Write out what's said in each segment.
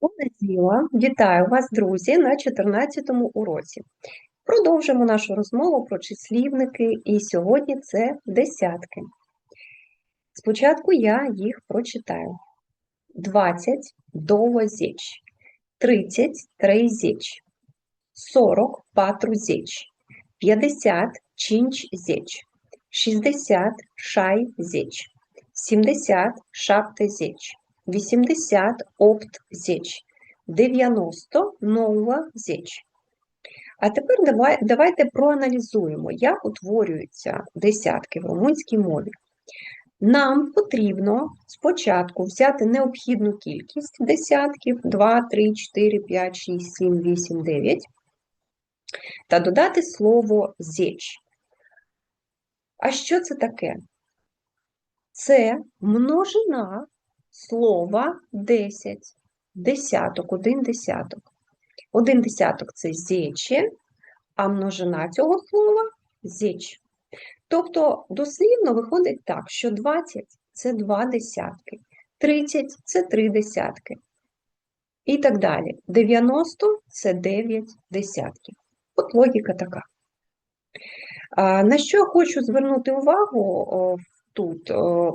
Понеділа, вітаю вас, друзі, на 14-му уроці. Продовжимо нашу розмову про числівники, і сьогодні це десятки. Спочатку я їх прочитаю: 20 довозіч, 30 трейзіч, 40 патрузіч, 50 чинчзіч, 60 шайзіч, 70 шаптезіч. 80 опт зіч, 90 нова зіч. А тепер давай, давайте проаналізуємо, як утворюються десятки в румунській мові. Нам потрібно спочатку взяти необхідну кількість десятків 2, 3, 4, 5, 6, 7, 8, 9 та додати слово зіч. А що це таке? Це множина слова 10, десяток, один десяток. Один десяток це зече, а множина цього слова зеч. Тобто дослівно виходить так, що 20 це 2 десятки, 30 це 3 десятки. І так далі. 90 це 9 десятків. От логіка така. На що я хочу звернути увагу тут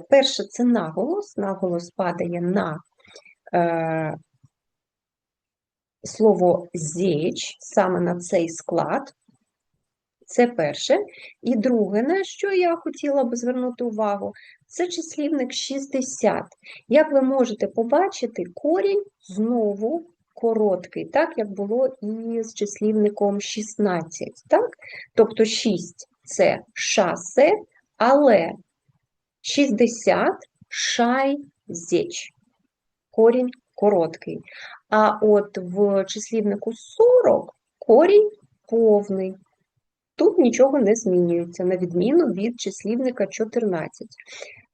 перше це наголос, наголос падає на е, слово зіч, саме на цей склад. Це перше. І друге, на що я хотіла б звернути увагу, це числівник 60. Як ви можете побачити, корінь знову короткий, так як було і з числівником 16. Так? Тобто 6 це шасе, але 60 шай зеч. Корінь короткий. А от в числівнику 40 корінь повний. Тут нічого не змінюється, на відміну від числівника 14.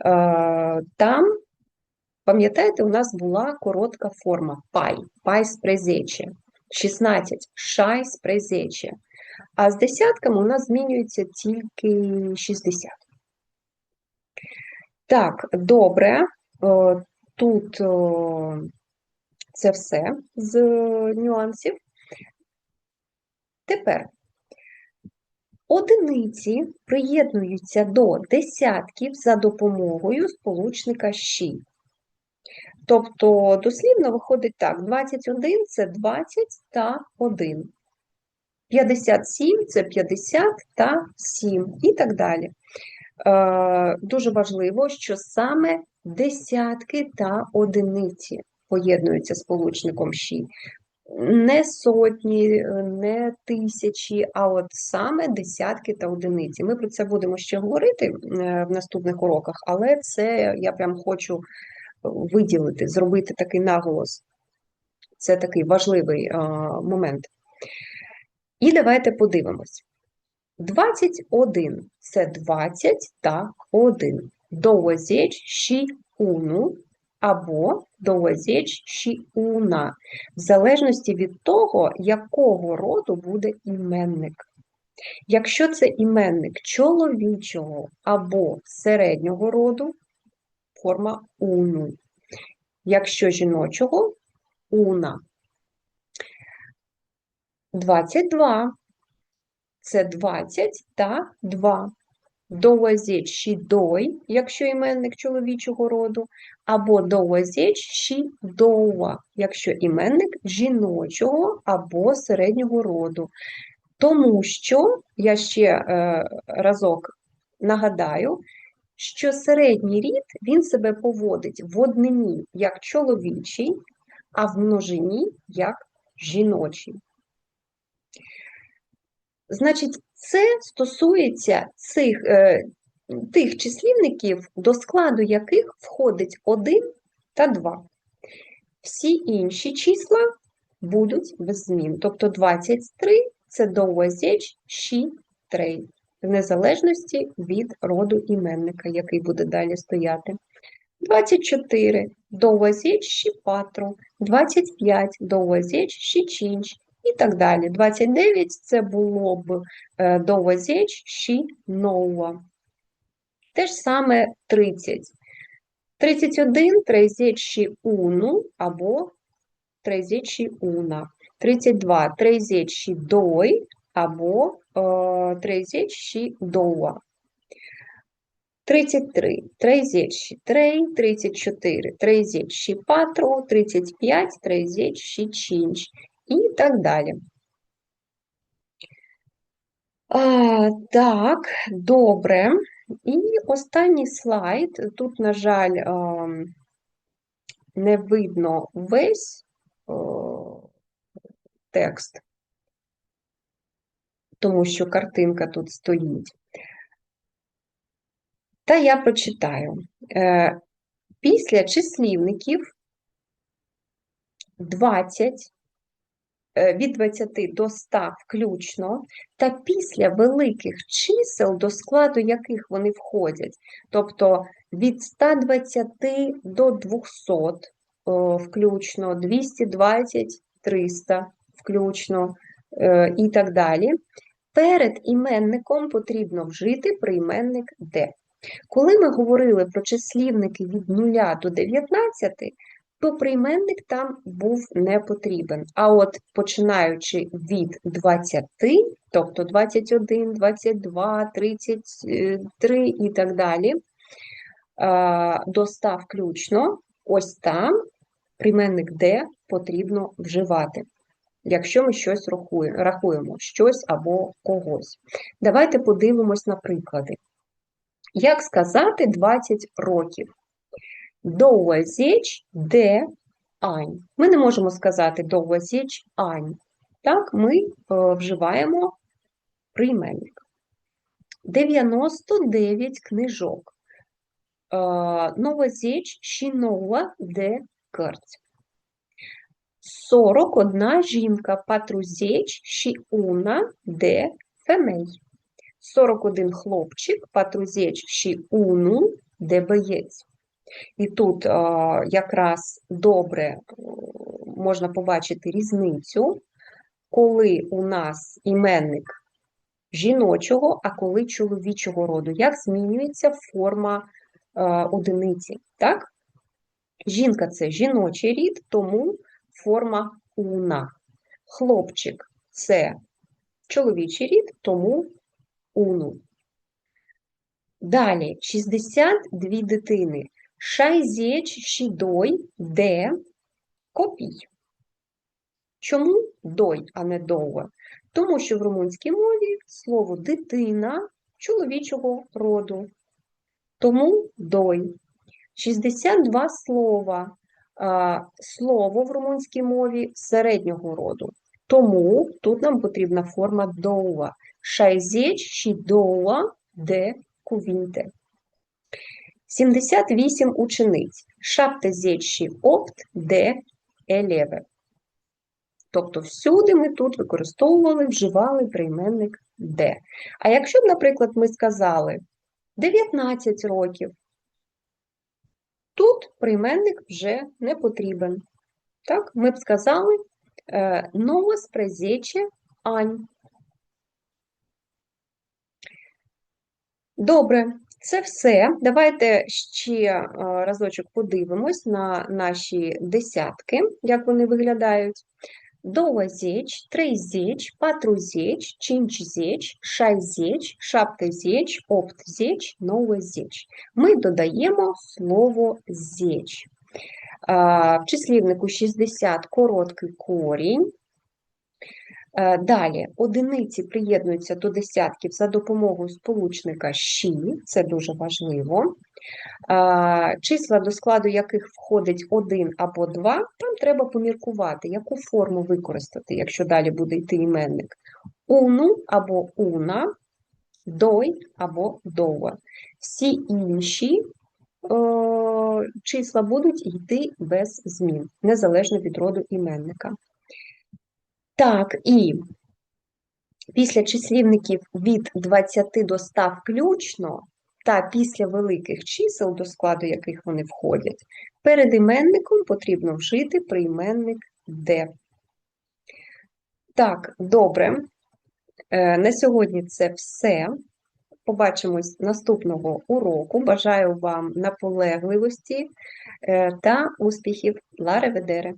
Е, там, пам'ятаєте, у нас була коротка форма пай, пай спрезече. 16 шай спрезече. А з десятками у нас змінюється тільки 60. Так, добре, тут це все з нюансів. Тепер одиниці приєднуються до десятків за допомогою сполучника «щі». Тобто, дослівно виходить так: 21 це 20 та 1. 57 це 50 та 7 і так далі. Е, дуже важливо, що саме десятки та одиниці поєднуються з получником «щі». Не сотні, не тисячі, а от саме десятки та одиниці. Ми про це будемо ще говорити е, в наступних уроках, але це я прям хочу виділити, зробити такий наголос. Це такий важливий е, момент. І давайте подивимось. 21 це 20 та 1. Довозіч ші уну або довозіч ші уна, в залежності від того, якого роду буде іменник. Якщо це іменник чоловічого або середнього роду, форма уну. Якщо жіночого уна. 22 це 20 та 2. Довозіч ші дой, якщо іменник чоловічого роду, або довозіч ші доуа, якщо іменник жіночого або середнього роду. Тому що, я ще е, разок нагадаю, що середній рід він себе поводить в однині як чоловічий, а в множині як жіночий. Значить, це стосується цих, е, тих числівників, до складу яких входить 1 та 2. Всі інші числа будуть без змін. Тобто 23 це довозіч ші трей, в незалежності від роду іменника, який буде далі стояти. 24 довозіч ші патру, 25 довозіч ші чінч, і так далі. 29 це було б е, довозіч ші нова. Те ж саме 30. 31 трезіч ші уну або трезечі уна. 32 трезечі дой або е, трезечі доа. 33 трезечі трей, 34 трезечі патро, 35 трезечі чинч і так далі. А, так, добре. І останній слайд. Тут, на жаль, не видно весь текст, тому що картинка тут стоїть. Та я прочитаю. Е, Після числівників 20, е, від 20 до 100 включно, та після великих чисел, до складу яких вони входять, тобто від 120 до 200 о, включно, 220, 300 включно е, і так далі, перед іменником потрібно вжити прийменник «де». Коли ми говорили про числівники від 0 до 19, то прийменник там був не потрібен. А от починаючи від 20, тобто 21, 22, 33 і так далі, а, до 100 включно, ось там прийменник «де» потрібно вживати. Якщо ми щось рахуємо, щось або когось. Давайте подивимось на приклади. Як сказати 20 років? Довозіч де ань. Ми не можемо сказати довозіч ань. Так, ми е, вживаємо прийменник. 99 книжок. Е, Новозіч шинова де керть. 41 жінка патрузіч ші уна де фемей. 41 хлопчик, патрузеч ші уну, де боєць. І тут якраз добре е, можна побачити різницю, коли у нас іменник жіночого, а коли чоловічого роду, як змінюється форма а, одиниці. Так? Жінка це жіночий рід, тому форма уна. Хлопчик це чоловічий рід, тому уну. Далі 62 дитини. Шайзєч шідой де копій. Чому дой, а не довго? Тому що в румунській мові слово дитина чоловічого роду. Тому дой. 62 слова. Слово в румунській мові середнього роду. Тому тут нам потрібна форма доува. 62 de cuvinte. 78 учениць. 78 de елеве. Тобто всюди ми тут використовували, вживали прийменник де. А якщо б, наприклад, ми сказали 19 років, тут прийменник вже не потрібен. Так, Ми б сказали новос презече ань. Добре, це все. Давайте ще е, разочок подивимось на наші десятки, як вони виглядають. Довозеч, трейзеч, патрузеч, чинчзеч, шайзеч, шаптезеч, оптзеч, новозеч. Ми додаємо слово зеч. В числівнику 60 короткий корінь, Е, далі, одиниці приєднуються до десятків за допомогою сполучника «щі», це дуже важливо. Е, числа, до складу яких входить один або два, там треба поміркувати, яку форму використати, якщо далі буде йти іменник. Уну або уна, дой або дова. Всі інші о, е, числа будуть йти без змін, незалежно від роду іменника. Так, і після числівників від 20 до 100 включно, та після великих чисел, до складу яких вони входять, перед іменником потрібно вжити прийменник де. Так, добре. Е, на сьогодні це все. Побачимось наступного уроку. Бажаю вам наполегливості е, та успіхів. Ларе Ведере!